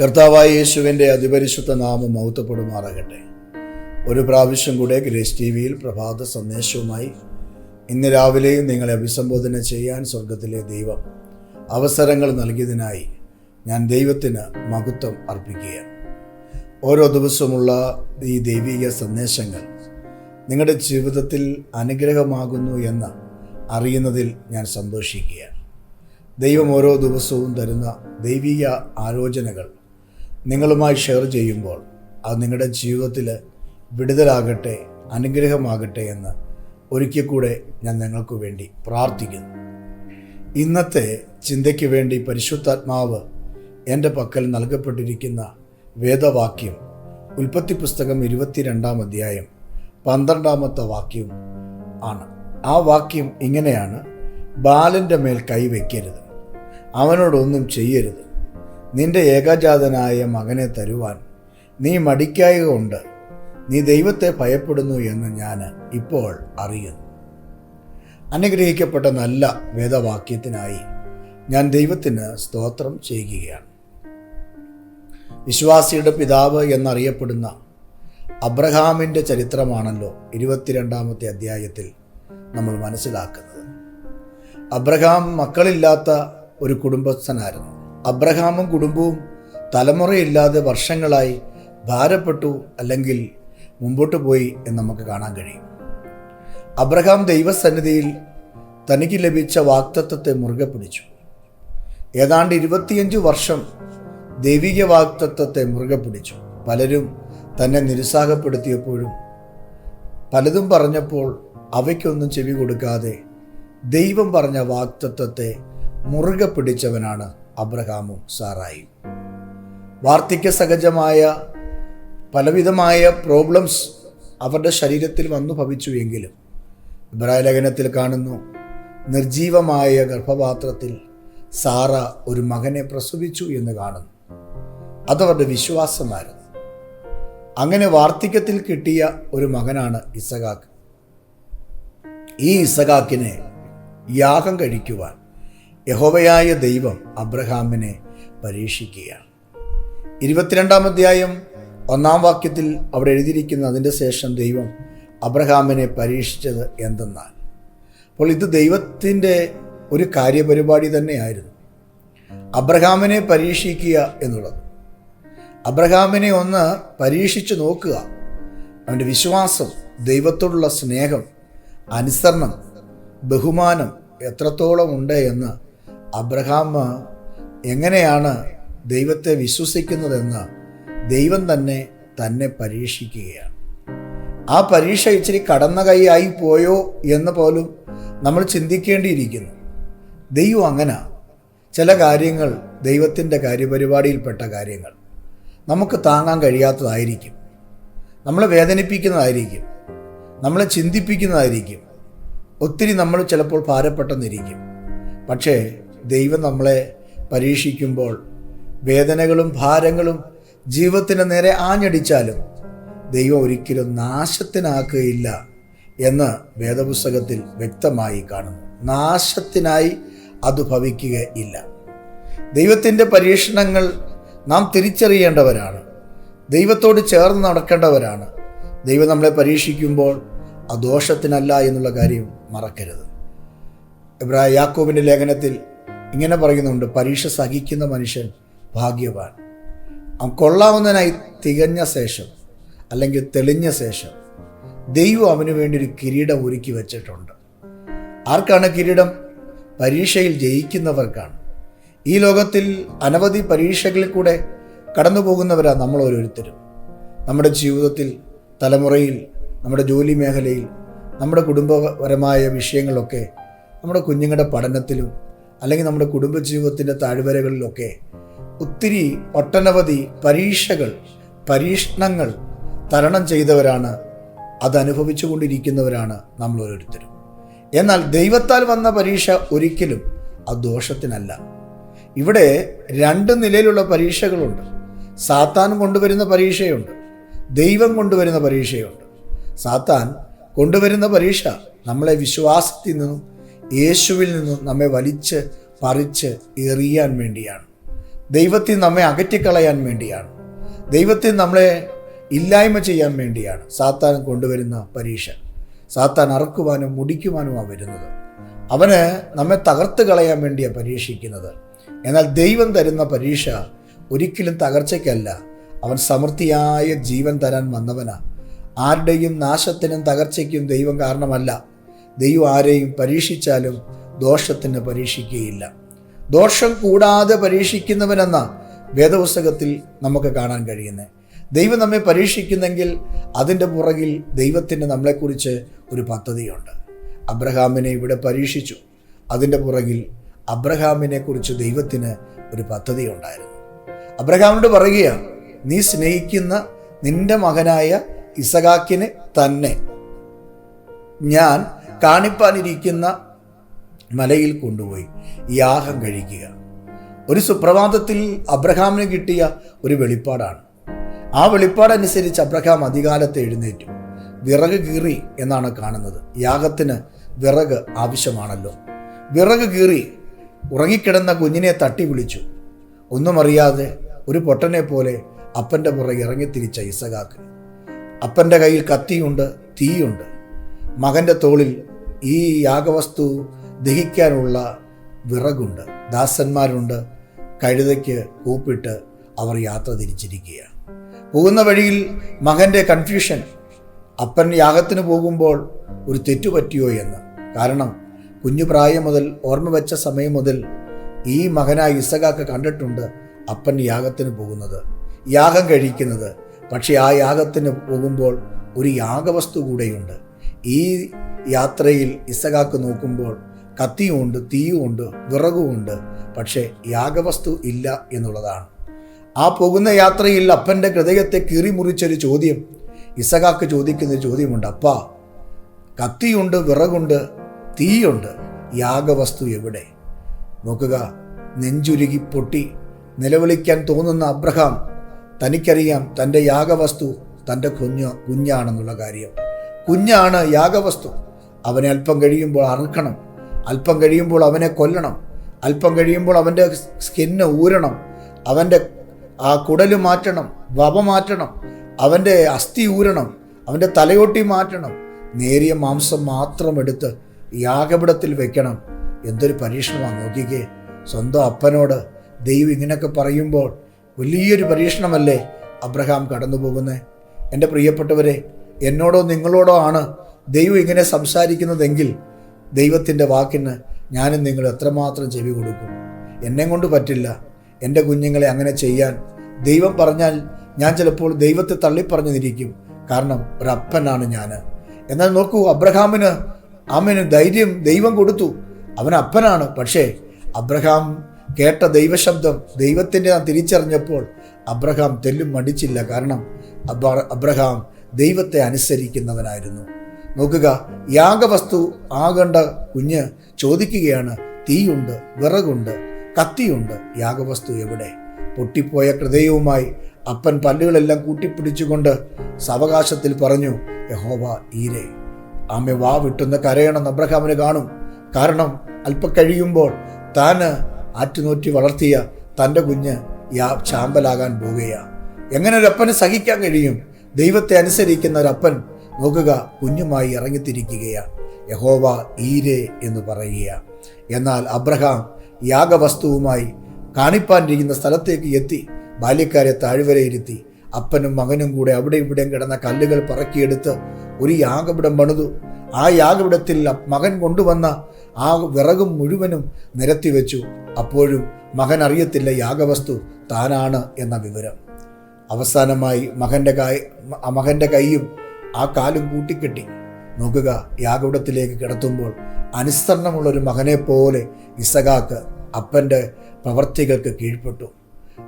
കർത്താവായ യേശുവിന്റെ അതിപരിശുദ്ധ നാമം മൗത്തപ്പെടുമാറാകട്ടെ. ഒരു പ്രാവശ്യം കൂടെ ഗ്രേസ് ടി വിയിൽ പ്രഭാത സന്ദേശവുമായി ഇന്ന് രാവിലെയും നിങ്ങളെ അഭിസംബോധന ചെയ്യാൻ സ്വർഗത്തിലെ ദൈവം അവസരങ്ങൾ നൽകിയതിനായി ഞാൻ ദൈവത്തിന് മഹത്വം അർപ്പിക്കുക ഓരോ ദിവസമുള്ള ഈ ദൈവിക സന്ദേശങ്ങൾ നിങ്ങളുടെ ജീവിതത്തിൽ അനുഗ്രഹമാകുന്നു എന്ന് അറിയുന്നതിൽ ഞാൻ സന്തോഷിക്കുക ദൈവം ഓരോ ദിവസവും തരുന്ന ദൈവിക ആലോചനകൾ നിങ്ങളുമായി ഷെയർ ചെയ്യുമ്പോൾ അത് നിങ്ങളുടെ ജീവിതത്തിൽ വിടുതലാകട്ടെ അനുഗ്രഹമാകട്ടെ എന്ന് ഒരിക്കൽ കൂടെ ഞാൻ നിങ്ങൾക്ക് വേണ്ടി പ്രാർത്ഥിക്കുന്നു. ഇന്നത്തെ ചിന്തയ്ക്ക് വേണ്ടി പരിശുദ്ധാത്മാവ് എന്റെ പക്കൽ നൽകപ്പെട്ടിരിക്കുന്ന വേദവാക്യം ഉൽപ്പത്തി പുസ്തകം ഇരുപത്തിരണ്ടാം അധ്യായം പന്ത്രണ്ടാമത്തെ വാക്യം ആണ്. ആ വാക്യം ഇങ്ങനെയാണ് ബാലന്റെ മേൽ കൈവയ്ക്കരുത് അവനോടൊന്നും ചെയ്യരുത്. നിന്റെ ഏകജാതനായ മകനെ തരുവാൻ നീ മടിക്കായ കൊണ്ട് നീ ദൈവത്തെ ഭയപ്പെടുന്നു എന്ന് ഞാൻ ഇപ്പോൾ അറിയുന്നു. അനുഗ്രഹിക്കപ്പെട്ട നല്ല വേദവാക്യത്തിനായി ഞാൻ ദൈവത്തിന് സ്തോത്രം ചെയ്യുകയാണ്. വിശ്വാസിയുടെ പിതാവ് എന്നറിയപ്പെടുന്ന അബ്രഹാമിന്റെ ചരിത്രമാണല്ലോ ഇരുപത്തിരണ്ടാമത്തെ അധ്യായത്തിൽ നമ്മൾ മനസ്സിലാക്കുന്നത്. അബ്രഹാം മക്കളില്ലാത്ത ഒരു കുടുംബസ്ഥനായിരുന്നു. അബ്രഹാമും കുടുംബവും തലമുറയില്ലാതെ വർഷങ്ങളായി ഭാരപ്പെട്ടു അല്ലെങ്കിൽ മുമ്പോട്ട് പോയി എന്ന് നമുക്ക് കാണാൻ കഴിയും. അബ്രഹാം ദൈവസന്നിധിയിൽ തനിക്ക് ലഭിച്ച വാക്തത്വത്തെ മുറുകെ പിടിച്ചു. ഏതാണ്ട് ഇരുപത്തിയഞ്ച് വർഷം ദൈവിക വാക്തത്വത്തെ മുറുകെ പിടിച്ചു. പലരും തന്നെ നിരുത്സാഹപ്പെടുത്തിയപ്പോഴും പലതും പറഞ്ഞപ്പോൾ അവയ്ക്കൊന്നും ചെവി കൊടുക്കാതെ ദൈവം പറഞ്ഞ വാക്തത്വത്തെ മുറുകെ പിടിച്ചവനാണ് അബ്രഹാമും സാറായും. വാർദ്ധക്യ സഹജമായ പലവിധമായ പ്രോബ്ലംസ് അവരുടെ ശരീരത്തിൽ വന്നു ഭവിച്ചു എങ്കിലും ഇബ്രാഹിം ലേഖനത്തിൽ കാണുന്നു നിർജീവമായ ഗർഭപാത്രത്തിൽ സാറ ഒരു മകനെ പ്രസവിച്ചു എന്ന് കാണുന്നു. അതവരുടെ വിശ്വാസമായിരുന്നു. അങ്ങനെ വാർദ്ധക്യത്തിൽ കിട്ടിയ ഒരു മകനാണ് ഇസഖാക്ക് ഈ ഇസഖാക്കിനെ യാഗം കഴിക്കുവാൻ യഹോവയായ ദൈവം അബ്രഹാമിനെ പരീക്ഷിക്കുകയാണ്. ഇരുപത്തിരണ്ടാം അധ്യായം ഒന്നാം വാക്യത്തിൽ അവിടെ എഴുതിയിരിക്കുന്ന അതിന്റെ ശേഷം ദൈവം അബ്രഹാമിനെ പരീക്ഷിച്ചത് എന്തെന്നാൽ. അപ്പോൾ ഇത് ദൈവത്തിന്റെ ഒരു കാര്യപരിപാടി തന്നെയായിരുന്നു. അബ്രഹാമിനെ പരീക്ഷിക്കുക എന്നുള്ളത്. അബ്രഹാമിനെ ഒന്ന് പരീക്ഷിച്ചു നോക്കുക. അവന്റെ വിശ്വാസം ദൈവത്തോടുള്ള സ്നേഹം അനുസരണം ബഹുമാനം എത്രത്തോളം ഉണ്ട് എന്ന് അബ്രഹാം എങ്ങനെയാണ് ദൈവത്തെ വിശ്വസിക്കുന്നതെന്ന് ദൈവം തന്നെ തന്നെ പരീക്ഷിക്കുകയാണ്. ആ പരീക്ഷ ഇച്ചിരി കടന്ന കൈയായി പോയോ എന്ന് പോലും നമ്മൾ ചിന്തിക്കേണ്ടിയിരിക്കുന്നു. ദൈവം അങ്ങനെ. ചില കാര്യങ്ങൾ ദൈവത്തിന്റെ കാര്യപരിപാടിയിൽപ്പെട്ട കാര്യങ്ങൾ നമുക്ക് താങ്ങാൻ കഴിയാത്തതായിരിക്കും. നമ്മളെ വേദനിപ്പിക്കുന്നതായിരിക്കും. നമ്മളെ ചിന്തിപ്പിക്കുന്നതായിരിക്കും. ഒത്തിരി നമ്മൾ ചിലപ്പോൾ ഭാരപ്പെട്ടെന്നിരിക്കും. പക്ഷേ ദൈവം നമ്മളെ പരീക്ഷിക്കുമ്പോൾ വേദനകളും ഭാരങ്ങളും ജീവിതത്തിന് നേരെ ആഞ്ഞടിച്ചാലും ദൈവം ഒരിക്കലും നാശത്തിനാക്കുകയില്ല എന്ന് വേദപുസ്തകത്തിൽ വ്യക്തമായി കാണുന്നു. നാശത്തിനായി അത് ഭവിക്കുകയില്ല. ദൈവത്തിന്റെ പരീക്ഷണങ്ങൾ നാം തിരിച്ചറിയേണ്ടവരാണ്. ദൈവത്തോട് ചേർന്ന് നടക്കേണ്ടവരാണ്. ദൈവം നമ്മളെ പരീക്ഷിക്കുമ്പോൾ ആ ദോഷത്തിനല്ല എന്നുള്ള കാര്യം മറക്കരുത്. ഇബ്രാഹിം യാക്കോബിന്റെ ലേഖനത്തിൽ ഇങ്ങനെ പറയുന്നുണ്ട് പരീക്ഷ സഹിക്കുന്ന മനുഷ്യൻ ഭാഗ്യവാൻ. അവൻ കൊള്ളാവുന്നതിനായി തികഞ്ഞ ശേഷം അല്ലെങ്കിൽ തെളിഞ്ഞ ശേഷം ദൈവം അവന് വേണ്ടി ഒരു കിരീടം ഒരുക്കി വച്ചിട്ടുണ്ട്. ആർക്കാണ് കിരീടം? പരീക്ഷയിൽ ജയിക്കുന്നവർക്കാണ്. ഈ ലോകത്തിൽ അനവധി പരീക്ഷകളിൽ കൂടെ കടന്നു പോകുന്നവരാ നമ്മൾ ഓരോരുത്തരും. നമ്മുടെ ജീവിതത്തിൽ തലമുറയിൽ നമ്മുടെ ജോലി മേഖലയിൽ നമ്മുടെ കുടുംബപരമായ വിഷയങ്ങളൊക്കെ നമ്മുടെ കുഞ്ഞുങ്ങളുടെ പഠനത്തിലും അല്ലെങ്കിൽ നമ്മുടെ കുടുംബജീവിതത്തിന്റെ താഴ്വരകളിലൊക്കെ ഒത്തിരി ഒട്ടനവധി പരീക്ഷകൾ പരീക്ഷണങ്ങൾ തരണം ചെയ്തവരാണ് അതനുഭവിച്ചു കൊണ്ടിരിക്കുന്നവരാണ് നമ്മൾ ഓരോരുത്തരും. എന്നാൽ ദൈവത്താൽ വന്ന പരീക്ഷ ഒരിക്കലും അത് ദോഷത്തിനല്ല. ഇവിടെ രണ്ട് നിലയിലുള്ള പരീക്ഷകളുണ്ട്. സാത്താൻ കൊണ്ടുവരുന്ന പരീക്ഷയുണ്ട്. ദൈവം കൊണ്ടുവരുന്ന പരീക്ഷയുണ്ട്. സാത്താൻ കൊണ്ടുവരുന്ന പരീക്ഷ നമ്മളെ വിശ്വാസത്തിൽ നിന്നും യേശുവിൽ നിന്നും നമ്മെ വലിച്ച് പറിച്ച് എറിയാൻ വേണ്ടിയാണ്. ദൈവത്തിൽ നമ്മെ അകറ്റിക്കളയാൻ വേണ്ടിയാണ്. ദൈവത്തിൽ നമ്മളെ ഇല്ലായ്മ ചെയ്യാൻ വേണ്ടിയാണ് സാത്താൻ കൊണ്ടുവരുന്ന പരീക്ഷ. സാത്താൻ അറക്കുവാനും മുടിക്കുവാനുമാണ് വരുന്നത്. അവന് നമ്മെ തകർത്ത് കളയാൻ വേണ്ടിയാണ് പരീക്ഷിക്കുന്നത്. എന്നാൽ ദൈവം തരുന്ന പരീക്ഷ ഒരിക്കലും തകർച്ചയ്ക്കല്ല. അവൻ സമൃദ്ധിയായ ജീവൻ തരാൻ വന്നവനാ. ആരുടെയും നാശത്തിനും തകർച്ചയ്ക്കും ദൈവം കാരണമല്ല. ദൈവം ആരെയും പരീക്ഷിച്ചാലും ദോഷത്തിന് പരീക്ഷിക്കുകയില്ല. ദോഷം കൂടാതെ പരീക്ഷിക്കുന്നവനെന്ന വേദപുസ്തകത്തിൽ നമുക്ക് കാണാൻ കഴിയുന്നത്. ദൈവം നമ്മെ പരീക്ഷിക്കുന്നെങ്കിൽ അതിന്റെ പുറകിൽ ദൈവത്തിന് നമ്മളെക്കുറിച്ച് ഒരു പദ്ധതിയുണ്ട്. അബ്രഹാമിനെ ഇവിടെ പരീക്ഷിച്ചു. അതിന്റെ പുറകിൽ അബ്രഹാമിനെ കുറിച്ച് ദൈവത്തിന് ഒരു പദ്ധതി ഉണ്ടായിരുന്നു അബ്രഹാമിനോട് പറയുകയാണ് നീ സ്നേഹിക്കുന്ന നിന്റെ മകനായ ഇസഹാക്കിനെ തന്നെ ഞാൻ കാണിപ്പാനിരിക്കുന്ന മലയിൽ കൊണ്ടുപോയി യാഗം കഴിക്കുക. ഒരു സുപ്രഭാതത്തിൽ അബ്രഹാമിന് കിട്ടിയ ഒരു വെളിപ്പാടാണ്. ആ വെളിപ്പാടനുസരിച്ച് അബ്രഹാം അധികാലത്ത് എഴുന്നേറ്റു. വിറക് കീറി എന്നാണ് കാണുന്നത്. യാഗത്തിന് വിറക് ആവശ്യമാണല്ലോ. വിറക് കീറി ഉറങ്ങിക്കിടന്ന കുഞ്ഞിനെ തട്ടി വിളിച്ചു. ഒന്നും അറിയാതെ ഒരു പൊട്ടനെ പോലെ അപ്പന്റെ പുറകെ ഇറങ്ങിത്തിരിച്ച ഇസഹാക്ക്. അപ്പന്റെ കയ്യിൽ കത്തിയുണ്ട് തീയുണ്ട്. മകന്റെ തോളിൽ ഈ യാഗവസ്തു ദഹിക്കാനുള്ള വിറകുണ്ട്. ദാസന്മാരുണ്ട്. കഴുതയ്ക്ക് കൂപ്പിട്ട് അവർ യാത്ര തിരിച്ചിരിക്കുകയാണ്. പോകുന്ന വഴിയിൽ മകന്റെ കൺഫ്യൂഷൻ അപ്പൻ യാഗത്തിന് പോകുമ്പോൾ ഒരു തെറ്റു പറ്റിയോ എന്ന്. കാരണം കുഞ്ഞു പ്രായം മുതൽ ഓർമ്മ വെച്ച സമയം മുതൽ ഈ മകനായ ഇസകാക്ക് കണ്ടിട്ടുണ്ട് അപ്പൻ യാഗത്തിന് പോകുന്നത്. യാഗം കഴിക്കുന്നത്. പക്ഷേ ആ യാഗത്തിന് പോകുമ്പോൾ ഒരു യാഗവസ്തു കൂടെയുണ്ട്. ഈ യാത്രയിൽ ഇസകാക്ക് നോക്കുമ്പോൾ കത്തിയുമുണ്ട് തീയുമുണ്ട് വിറകുമുണ്ട് പക്ഷേ യാഗവസ്തു ഇല്ല എന്നുള്ളതാണ്. ആ പോകുന്ന യാത്രയിൽ അപ്പന്റെ ഹൃദയത്തെ കീറിമുറിച്ചൊരു ചോദ്യം ഇസകാക്ക് ചോദിക്കുന്ന ചോദ്യമുണ്ട്. അപ്പാ കത്തിയുണ്ട് വിറകുണ്ട് തീയുണ്ട് യാഗവസ്തു എവിടെ? നോക്കുക നെഞ്ചുരുകി പൊട്ടി നിലവിളിക്കാൻ തോന്നുന്ന അബ്രഹാം തനിക്കറിയാം തന്റെ യാഗവസ്തു തന്റെ കുഞ്ഞ് കുഞ്ഞാണെന്നുള്ള കാര്യം. കുഞ്ഞാണ് യാഗവസ്തു. അവനെ അല്പം കഴിയുമ്പോൾ അറുക്കണം. അല്പം കഴിയുമ്പോൾ അവനെ കൊല്ലണം. അല്പം കഴിയുമ്പോൾ അവന്റെ സ്കിന്ന് ഊരണം. അവന്റെ ആ കുടൽ മാറ്റണം. വപ മാറ്റണം. അവന്റെ അസ്ഥി ഊരണം. അവന്റെ തലയോട്ടി മാറ്റണം. നേരിയ മാംസം മാത്രം എടുത്ത് യാഗപിടത്തിൽ വെക്കണം. എന്തൊരു പരീക്ഷണമാണ് നോക്കിക്കേ. സ്വന്തം അപ്പനോട് ദൈവം ഇങ്ങനെയൊക്കെ പറയുമ്പോൾ വലിയൊരു പരീക്ഷണമല്ലേ അബ്രഹാം കടന്നു പോകുന്നത് എന്റെ പ്രിയപ്പെട്ടവരെ എന്നോടോ നിങ്ങളോടോ ആണ് ദൈവം ഇങ്ങനെ സംസാരിക്കുന്നതെങ്കിൽ ദൈവത്തിന്റെ വാക്കിന് ഞാനും നിങ്ങൾ എത്രമാത്രം ചെവി കൊടുക്കും? എന്നെ കൊണ്ട് പറ്റില്ല. എന്റെ കുഞ്ഞുങ്ങളെ അങ്ങനെ ചെയ്യാൻ. ദൈവം പറഞ്ഞാൽ ഞാൻ ചിലപ്പോൾ ദൈവത്തെ തള്ളിപ്പറഞ്ഞിരിക്കും. കാരണം ഒരപ്പനാണ് ഞാൻ. എന്നാൽ നോക്കൂ അബ്രഹാമിന് അമ്മന് ധൈര്യം ദൈവം കൊടുത്തു. അവൻ അപ്പനാണ്. പക്ഷേ അബ്രഹാം കേട്ട ദൈവശബ്ദം ദൈവത്തിന്റെ തിരിച്ചറിഞ്ഞപ്പോൾ അബ്രഹാം തെല്ലും മടിച്ചില്ല. കാരണം അബ്ര- അബ്രഹാം ദൈവത്തെ അനുസരിക്കുന്നവനായിരുന്നു. നോക്കുക യാഗവസ്തു ആകണ്ട കുഞ്ഞ് ചോദിക്കുകയാണ് തീയുണ്ട് വിറകുണ്ട് കത്തിയുണ്ട് യാഗവസ്തു എവിടെ? പൊട്ടിപ്പോയ ഹൃദയവുമായി അപ്പൻ പല്ലുകളെല്ലാം കൂട്ടിപ്പിടിച്ചുകൊണ്ട് സവകാശത്തിൽ പറഞ്ഞു യഹോവ ഈരെ ആമെ വാ വിട്ടുന്ന കരയണമെന്ന് അബ്രഹാമിന് കാണും. കാരണം അല്പ കഴിയുമ്പോൾ താന് ആറ്റുനോറ്റി വളർത്തിയ തന്റെ കുഞ്ഞ് യാ ചാമ്പലാകാൻ പോവുകയാണ് എങ്ങനെ ഒരപ്പന് സഹിക്കാൻ കഴിയും? ദൈവത്തെ അനുസരിക്കുന്ന ഒരു അപ്പൻ നോക്കുക കുഞ്ഞുമായി ഇറങ്ങിത്തിരിക്കുകയാണ് യഹോവ ഈരെ എന്ന് പറയുക എന്നാൽ അബ്രഹാം യാഗവസ്തുവുമായി കാണിപ്പാനിരിക്കുന്ന സ്ഥലത്തേക്ക് എത്തി ബാല്യക്കാരെ താഴ്വരയിരുത്തി അപ്പനും മകനും കൂടെ അവിടെ ഇവിടെയും കിടന്ന കല്ലുകൾ പറക്കിയെടുത്ത് ഒരു യാഗപിടം പണിതു. ആ യാഗപിടത്തിൽ മകൻ കൊണ്ടുവന്ന ആ വിറകും മുഴുവനും നിരത്തി വെച്ചു. അപ്പോഴും മകൻ അറിയത്തില്ല യാഗവസ്തു താനാണ് എന്ന വിവരം. അവസാനമായി മകന്റെ കൈ മകന്റെ കൈയും ആ കാലും കൂട്ടിക്കെട്ടി. നോക്കുക യാഗവിടത്തിലേക്ക് കിടത്തുമ്പോൾ അനുസരണമുള്ള ഒരു മകനെ പോലെ ഇസകാക്ക് അപ്പന്റെ പ്രവർത്തികൾക്ക് കീഴ്പ്പെട്ടു.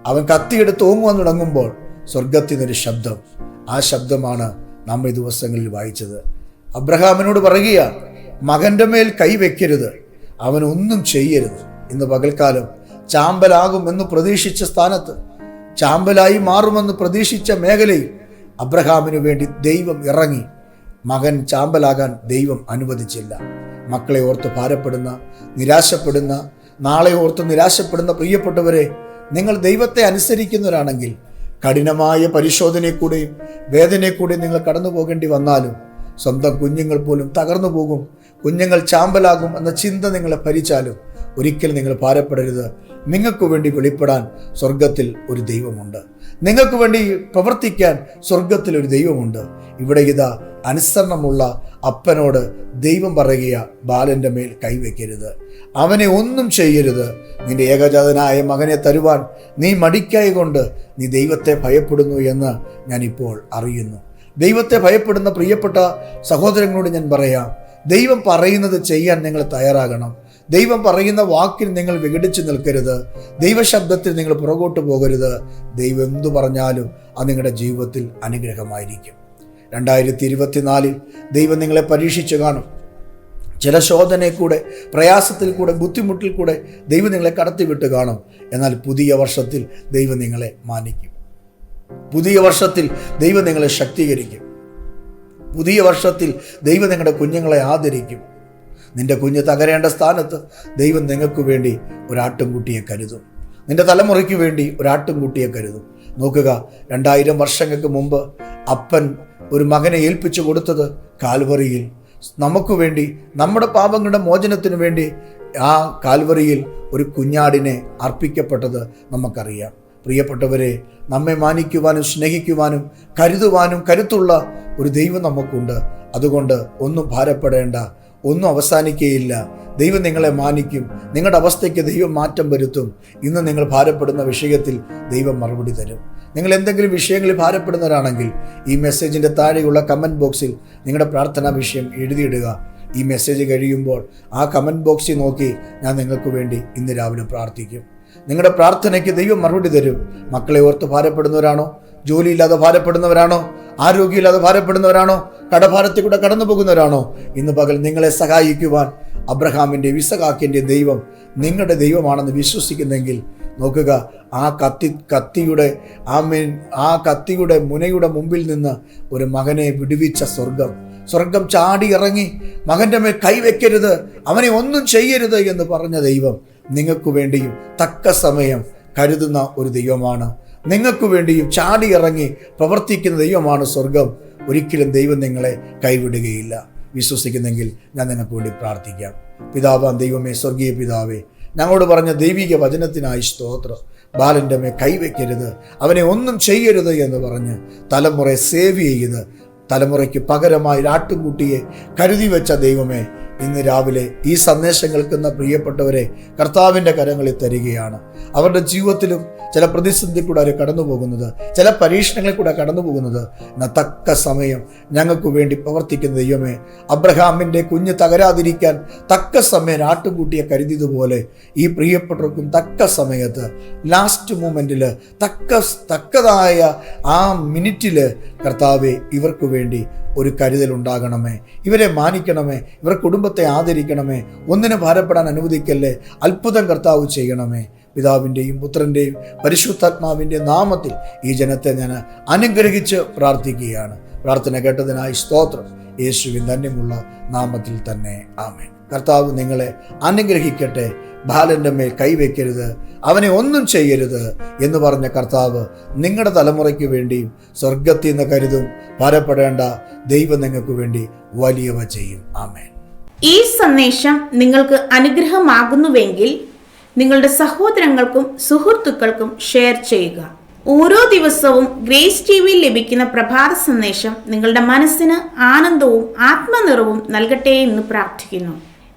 അവൻ കത്തിയെടുത്ത് ഓങ്ങുവാൻ തുടങ്ങുമ്പോൾ സ്വർഗത്തിൽ നിന്നൊരു ശബ്ദം. ആ ശബ്ദമാണ് നമ്മൾ ഈ ദിവസങ്ങളിൽ വായിച്ചത്. അബ്രഹാമിനോട് പറയുക മകന്റെ മേൽ കൈവെക്കരുത് അവൻ ഒന്നും ചെയ്യരുത്. ഇന്ന് പകൽക്കാലം ചാമ്പലാകും എന്ന് പ്രതീക്ഷിച്ച സ്ഥാനത്ത് ചാമ്പലായി മാറുമെന്ന് പ്രതീക്ഷിച്ച മേഖലയിൽ അബ്രഹാമിനു വേണ്ടി ദൈവം ഇറങ്ങി മകൻ ചാമ്പലാകാൻ ദൈവം അനുവദിച്ചില്ല. മക്കളെ ഓർത്ത് ഭാരപ്പെടുന്ന നിരാശപ്പെടുന്ന നാളെ ഓർത്ത് നിരാശപ്പെടുന്ന പ്രിയപ്പെട്ടവരെ നിങ്ങൾ ദൈവത്തെ അനുസരിക്കുന്നവരാണെങ്കിൽ കഠിനമായ പരിശോധനയെക്കൂടെയും കൂടെയും വേദനയിൽ കൂടെയും നിങ്ങൾ കടന്നു പോകേണ്ടി വന്നാലും സ്വന്തം കുഞ്ഞുങ്ങൾ പോലും തകർന്നു പോകും. കുഞ്ഞുങ്ങൾ ചാമ്പലാകും എന്ന ചിന്ത നിങ്ങളെ ഭരിച്ചാലും ഒരിക്കലും നിങ്ങൾ ഭാരപ്പെടരുത്. നിങ്ങൾക്ക് വേണ്ടി വെളിപ്പെടാൻ സ്വർഗത്തിൽ ഒരു ദൈവമുണ്ട്. നിങ്ങൾക്ക് വേണ്ടി പ്രവർത്തിക്കാൻ സ്വർഗത്തിലൊരു ദൈവമുണ്ട്. ഇവിടെ ഇതാ അനുസരണമുള്ള അപ്പനോട് ദൈവം പറയുക ബാലന്റെ മേൽ കൈവയ്ക്കരുത്. അവനെ ഒന്നും ചെയ്യരുത്. നിന്റെ ഏകജാതനായ മകനെ തരുവാൻ നീ മടിക്കായ കൊണ്ട് നീ ദൈവത്തെ ഭയപ്പെടുന്നു എന്ന് ഞാനിപ്പോൾ അറിയുന്നു. ദൈവത്തെ ഭയപ്പെടുന്ന പ്രിയപ്പെട്ട സഹോദരങ്ങളോട് ഞാൻ പറയാം ദൈവം പറയുന്നത് ചെയ്യാൻ നിങ്ങൾ തയ്യാറാകണം. ദൈവം പറയുന്ന വാക്കിൽ നിങ്ങൾ വിഘടിച്ചു നിൽക്കരുത്. ദൈവശബ്ദത്തിൽ നിങ്ങൾ പുറകോട്ട് പോകരുത്. ദൈവം എന്തു പറഞ്ഞാലും അത് നിങ്ങളുടെ ജീവിതത്തിൽ അനുഗ്രഹമായിരിക്കും. രണ്ടായിരത്തി ഇരുപത്തിനാലിൽ ദൈവം നിങ്ങളെ പരീക്ഷിച്ചു കാണും. ചില ശോധനയിൽ കൂടെ പ്രയാസത്തിൽ കൂടെ ബുദ്ധിമുട്ടിൽ കൂടെ ദൈവം നിങ്ങളെ കടത്തിവിട്ട് കാണും. എന്നാൽ പുതിയ വർഷത്തിൽ ദൈവം നിങ്ങളെ മാനിക്കും. പുതിയ വർഷത്തിൽ ദൈവം നിങ്ങളെ ശക്തീകരിക്കും. പുതിയ വർഷത്തിൽ ദൈവം നിങ്ങളുടെ കുഞ്ഞുങ്ങളെ ആദരിക്കും. നിന്റെ കുഞ്ഞ് തകരേണ്ട സ്ഥാനത്ത് ദൈവം നിങ്ങൾക്ക് വേണ്ടി ഒരാട്ടുംകുട്ടിയെ കരുതും. നിന്റെ തലമുറയ്ക്ക് വേണ്ടി ഒരാട്ടുംകുട്ടിയെ കരുതും. നോക്കുക രണ്ടായിരം വർഷങ്ങൾക്ക് മുമ്പ് അപ്പൻ ഒരു മകനെ ഏൽപ്പിച്ചു കൊടുത്തത് കാൽവറിയിൽ. നമുക്ക് വേണ്ടി നമ്മുടെ പാപങ്ങളുടെ മോചനത്തിനു വേണ്ടി ആ കാൽവറിയിൽ ഒരു കുഞ്ഞാടിനെ അർപ്പിക്കപ്പെട്ടത് നമുക്കറിയാം. പ്രിയപ്പെട്ടവരെ നമ്മെ മാനിക്കുവാനും സ്നേഹിക്കുവാനും കരുതുവാനും കരുത്തുള്ള ഒരു ദൈവം നമുക്കുണ്ട്. അതുകൊണ്ട് ഒന്നും ഭാരപ്പെടേണ്ട ഒന്നും അവസാനിക്കുകയില്ല ദൈവം നിങ്ങളെ മാനിക്കും. നിങ്ങളുടെ അവസ്ഥയ്ക്ക് ദൈവം മാറ്റം വരുത്തും. ഇന്ന് നിങ്ങൾ ഭാരപ്പെടുന്ന വിഷയത്തിൽ ദൈവം മറുപടി തരും. നിങ്ങൾ എന്തെങ്കിലും വിഷയങ്ങളിൽ ഭാരപ്പെടുന്നവരാണെങ്കിൽ ഈ മെസ്സേജിന്റെ താഴെയുള്ള കമന്റ് ബോക്സിൽ നിങ്ങളുടെ പ്രാർത്ഥനാ വിഷയം എഴുതിയിടുക. ഈ മെസ്സേജ് കഴിയുമ്പോൾ ആ കമന്റ് ബോക്സിൽ നോക്കി ഞാൻ നിങ്ങൾക്ക് വേണ്ടി ഇന്ന് രാവിലെ പ്രാർത്ഥിക്കും. നിങ്ങളുടെ പ്രാർത്ഥനയ്ക്ക് ദൈവം മറുപടി തരും. മക്കളെ ഓർത്ത് ഭാരപ്പെടുന്നവരാണോ? ജോലിയില്ലാതെ ഭാരപ്പെടുന്നവരാണോ? ആരോഗ്യമില്ലാതെ ഭാരപ്പെടുന്നവരാണോ? കടഭാരത്തിൽ കൂടെ കടന്നു പോകുന്നവരാണോ? ഇന്ന് പകൽ നിങ്ങളെ സഹായിക്കുവാൻ അബ്രഹാമിന്റെ വിസഖാക്കിന്റെ ദൈവം നിങ്ങളുടെ ദൈവമാണെന്ന് വിശ്വസിക്കുന്നെങ്കിൽ നോക്കുക ആ കത്തി കത്തിയുടെ ആ മീൻ ആ കത്തിയുടെ മുനയുടെ മുമ്പിൽ നിന്ന് ഒരു മകനെ വിടുവിച്ച സ്വർഗം സ്വർഗം ചാടി ഇറങ്ങി മകന്റെ മേൽ കൈവെക്കരുത് അവനെ ഒന്നും ചെയ്യരുത് എന്ന് പറഞ്ഞ ദൈവം നിങ്ങൾക്ക് വേണ്ടിയും തക്ക സമയം കരുതുന്ന ഒരു ദൈവമാണ്. നിങ്ങൾക്ക് വേണ്ടിയും ചാടി ഇറങ്ങി പ്രവർത്തിക്കുന്ന ദൈവമാണ് സ്വർഗം. ഒരിക്കലും ദൈവം നിങ്ങളെ കൈവിടുകയില്ല. വിശ്വസിക്കുന്നെങ്കിൽ ഞാൻ നിങ്ങൾക്ക് വേണ്ടി പ്രാർത്ഥിക്കാം. പിതാവാം ദൈവമേ സ്വർഗീയ പിതാവേ ഞങ്ങളോട് പറഞ്ഞ ദൈവിക വചനത്തിനായി സ്തോത്രം. ബാലന്റെ മേ കൈവയ്ക്കരുത്. അവനെ ഒന്നും ചെയ്യരുത് എന്ന് പറഞ്ഞ് തലമുറയെ സേവ് ചെയ്ത് തലമുറയ്ക്ക് പകരമായി ആട്ടുകൂട്ടിയെ കരുതി വെച്ച ദൈവമേ ഇന്ന് രാവിലെ ഈ സന്ദേശം കേൾക്കുന്ന പ്രിയപ്പെട്ടവരെ കർത്താവിന്റെ കരങ്ങളിൽ തരികയാണ്. അവരുടെ ജീവിതത്തിലും ചില പ്രതിസന്ധി കൂടെ അവർ കടന്നു പോകുന്നത് ചില പരീക്ഷണങ്ങളിൽ കൂടെ കടന്നു പോകുന്നത് തക്ക സമയം ഞങ്ങൾക്ക് വേണ്ടി പ്രവർത്തിക്കുന്ന ദൈവമേ അബ്രഹാമിന്റെ കുഞ്ഞ് തകരാതിരിക്കാൻ തക്ക സമയം നാട്ടുകൂട്ടിയെ കരുതിയതുപോലെ ഈ പ്രിയപ്പെട്ടവർക്കും തക്ക സമയത്ത് ലാസ്റ്റ് മൂമെന്റിൽ തക്ക തക്കതായ ആ മിനിറ്റിൽ കർത്താവെ ഇവർക്ക് വേണ്ടി ഒരു കരുതൽ ഉണ്ടാകണമേ ഇവരെ മാനിക്കണമേ. ഇവർ കുടുംബത്തെ ആദരിക്കണമേ. ഒന്നിനെ ഭാരപ്പെടാൻ അനുവദിക്കല്ലേ. അത്ഭുതം കർത്താവ് ചെയ്യണമേ. പിതാവിന്റെയും പുത്രന്റെയും പരിശുദ്ധാത്മാവിന്റെ നാമത്തിൽ ഈ ജനത്തെ ഞാൻ അനുഗ്രഹിച്ച് പ്രാർത്ഥിക്കുകയാണ്. പ്രാർത്ഥന കേട്ടതിനായി സ്തോത്രം. യേശുവിൻ ധന്യമുള്ള നാമത്തിൽ തന്നെ. ആമേൻ. കർത്താവ് നിങ്ങളെ അനുഗ്രഹിക്കട്ടെ. ബാലന്റെ മേൽ കൈവയ്ക്കരുത്. അവനെ ഒന്നും ചെയ്യരുത് എന്ന് പറഞ്ഞ കർത്താവ് നിങ്ങളുടെ തലമുറയ്ക്ക് വേണ്ടിയും സ്വർഗത്തിൽ നിന്ന് കരുതും. ഭാരപ്പെടേണ്ട ദൈവം നിങ്ങൾക്ക് വേണ്ടി വലിയവ ചെയ്യും. ആമേൻ. ഈ സന്ദേശം നിങ്ങൾക്ക് അനുഗ്രഹമാകുന്നുവെങ്കിൽ നിങ്ങളുടെ സഹോദരങ്ങൾക്കും സുഹൃത്തുക്കൾക്കും ഷെയർ ചെയ്യുക. ഓരോ ദിവസവും ഗ്രേസ് ടി വിയിൽ ലഭിക്കുന്ന പ്രഭാത സന്ദേശം നിങ്ങളുടെ മനസ്സിന് ആനന്ദവും ആത്മനിറവും നൽകട്ടെ എന്ന് പ്രാർത്ഥിക്കുന്നു.